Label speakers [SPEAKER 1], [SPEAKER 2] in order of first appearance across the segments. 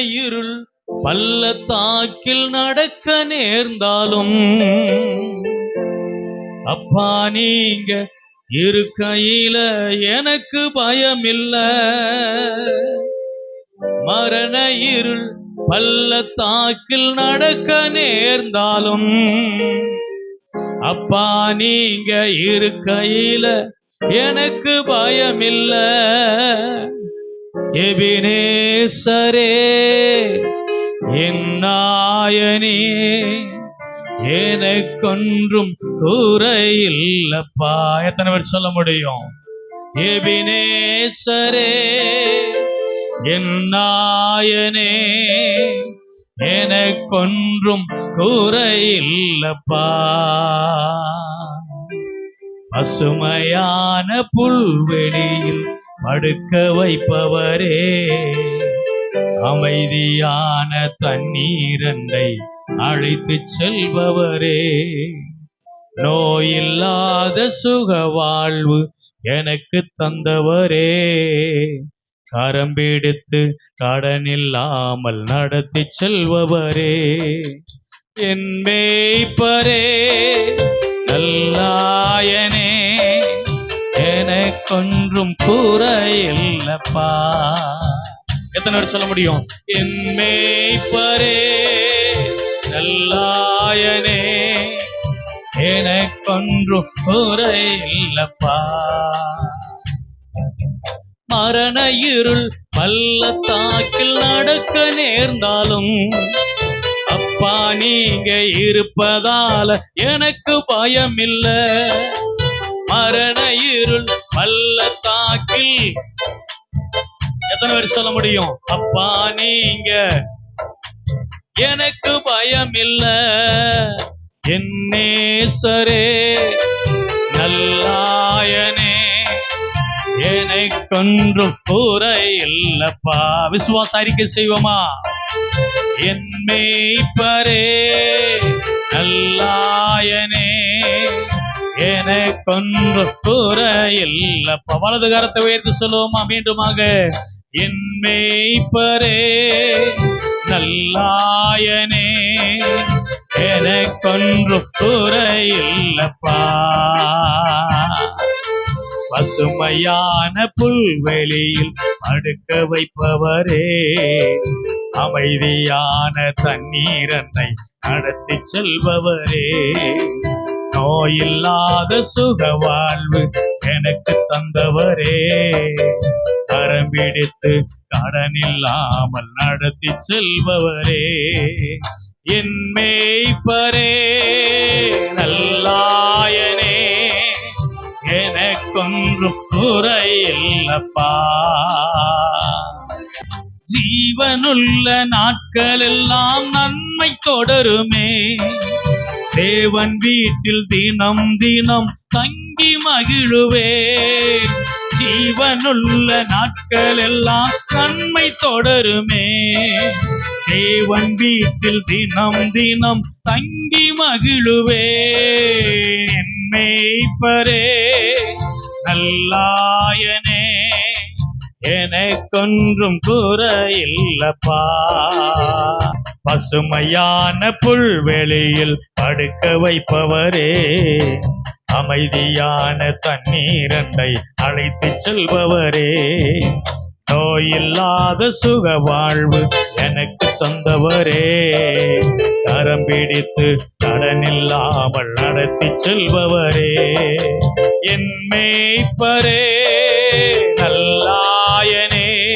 [SPEAKER 1] இருள் பள்ளத்தாக்கில் நடக்க நேர்ந்தாலும் அப்பா நீங்க இருக்கையில எனக்கு பயமில்ல. மரண இருள் பள்ளத்தாக்கில் நடக்க நேர்ந்தாலும் அப்பா நீங்க இருக்கையில எனக்கு பயமில்ல. எபினேசரே என் நாயனே எனக்கொன்றும் குறையில்லப்பா. எத்தனை பேர் சொல்ல முடியும்? எபினேசரே என் நாயனே எனக்கொன்றும் குறையில்லப்பா. பசுமையான புல்வெளியில் படுக்க வைப்பவரே. அமைதியான தண்ணீரண்டை அழைத்து செல்பவரே. நோயில்லாத சுக வாழ்வு எனக்கு தந்தவரே. கரம் பிடித்து கடனில்லாமல் நடத்தி செல்பவரே. என் மேய்ப்பரே நல்லாயனே எனக்கொன்றும் இல்லப்பா எத்தனை பேர் சொல்ல முடியும்? என் மேய்ப்பரே நல்லாயனே எனக்கொன்றும் இல்லப்பா மரண இருள் பள்ளத்தாக்கில் நடக்க நேர்ந்தாலும் அப்பா நீங்க இருப்பதால எனக்கு பயமில்ல. மரண இருள் பள்ளத்தாக்கில் எத்தனை பேர் சொல்ல முடியும்? அப்பா நீங்க. எனக்கு பயமில்ல. இல்ல என்னேசரே நல்லாயனே. எனக்கொன்றும் கூரை இல்லப்பா விசுவாச அறிக்கை செய்வோமா? என் மேய்ப்பரே நல்லாயனே. எனக்கொன்று கூரை இல்லப்பா வலது கரத்தை உயர்த்தி சொல்லுவோமா மீண்டுமாக? என் மேய்ப்பரே நல்லாயனே எனக்கொன்று கூரை இல்லப்பா பசுமையான புல்வெளியில் அடுக்க வைப்பவரே அமைதியான தண்ணீரனை நடத்தி செல்பவரே. நோயில்லாத சுக வாழ்வு எனக்கு தந்தவரே. கரம் பிடித்து கடன் இல்லாமல் நடத்தி செல்பவரே. என் மேய்ப்பரே நல்லாயனே எனக்கொன்றும் குறையில்லப்பா. ஜீவனுள்ள நாட்களெல்லாம் நன்மை தொடருமே. தேவன் வீட்டில் தினம் தினம் தங்கி மகிழுவே. ஜீவனுள்ள நாட்கள் எல்லாம் நன்மை தொடருமே. தேவன் வீட்டில் தினம் தினம் தங்கி மகிழுவே. என் மேய்ப்பரே நல்லாயனே எனக்கொன்றும் குறையில்லப்பா. பசுமையான புல்வெளியில் படுக்க வைப்பவரே அமைதியான தண்ணீரண்டை அழைத்து செல்பவரே. நோயில்லாத சுக வாழ்வு எனக்கு தந்தவரே. கரம் பிடித்து கடனில்லாமல் நடத்தி செல்பவரே. என் மேய்ப்பரே நல்லாயனே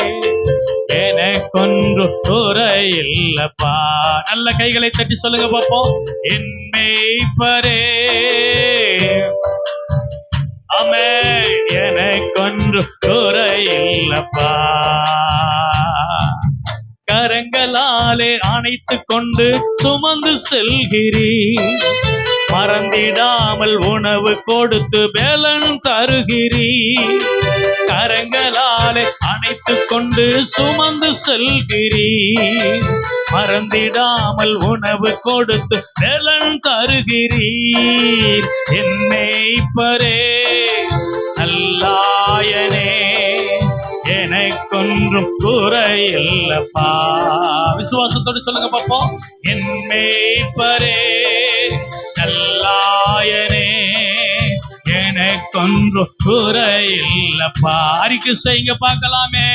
[SPEAKER 1] எனக்கொன்று இல்லப்பா. நல்ல கைகளை தட்டி சொல்லுங்க பாப்போம் என் மேய்ப்பரே. அமே எனக்கொன்று குறையில்லப்பா கரங்களாலே அணைத்து கொண்டு சுமந்து செல்கிறீ மறந்திடாமல் உணவு கொடுத்து பேலன் தருகிறீ கரங்களாலே அணைத்து கொண்டு சுமந்து செல்கிறீர். மறந்திடாமல் உணவு கொடுத்து பேலன் தருகிறீர். என்னை பரே நல்லாயனே எனக்கொன்றும் குறையில்லப்பா. விசுவாசத்தோடு சொல்லுங்க பாப்போம். என் மேய்ப்பரே நல்ல எனக்கொன்றும் குறையில்லப்பா அறிக்கை செய்யுங்க பார்க்கலாமே.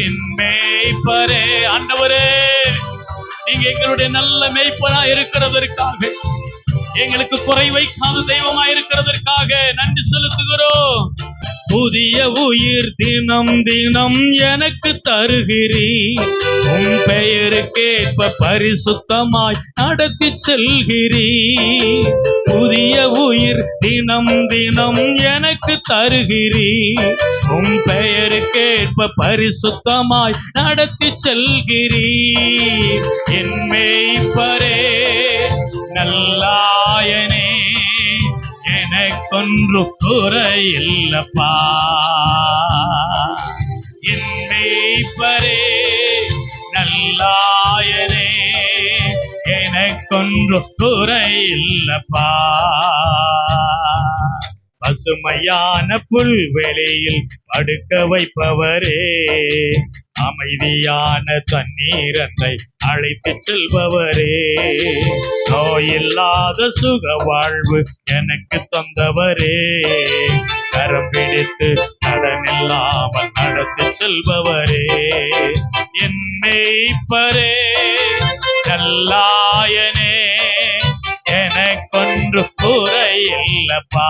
[SPEAKER 1] என் மேய்ப்பரே ஆண்டவரே நீங்க எங்களுடைய நல்ல மேய்ப்பரா இருக்கிறதற்காக எங்களுக்கு குறை வைக்காத தெய்வமா இருக்கிறதற்காக நன்றி செலுத்துகிறோம். புதிய உயிர் தினம் தினம் எனக்கு தருகிறீ உன் பெயருக்கேற்ப பரிசுத்தமாய் நடத்தி செல்கிறீ புதிய உயிர் தினம் தினம் எனக்கு தருகிறீர். உன் பெயருக்கேற்ப பரிசுத்தமாய் நடத்தி செல்கிறீர். என் மேய்ப்பரே நல்லாயனே எனக்கொன்று குறையில்லப்பா. என் மேய்ப்பரே நல்லாயனே எனக்கொன்று குறையில்லப்பா. பசுமையான புல்வெளியில் படுக்க வைப்பவரே. அமைதியான தண்ணீரத்தை அழைத்து செல்பவரே. நோயில்லாத சுக வாழ்வு எனக்கு தந்தவரே. கரம் பிடித்து கடனில்லாமல் நடத்தி செல்பவரே. என் மேய்ப்பரே நல்லாயனே எனக்கொன்று இல்லப்பா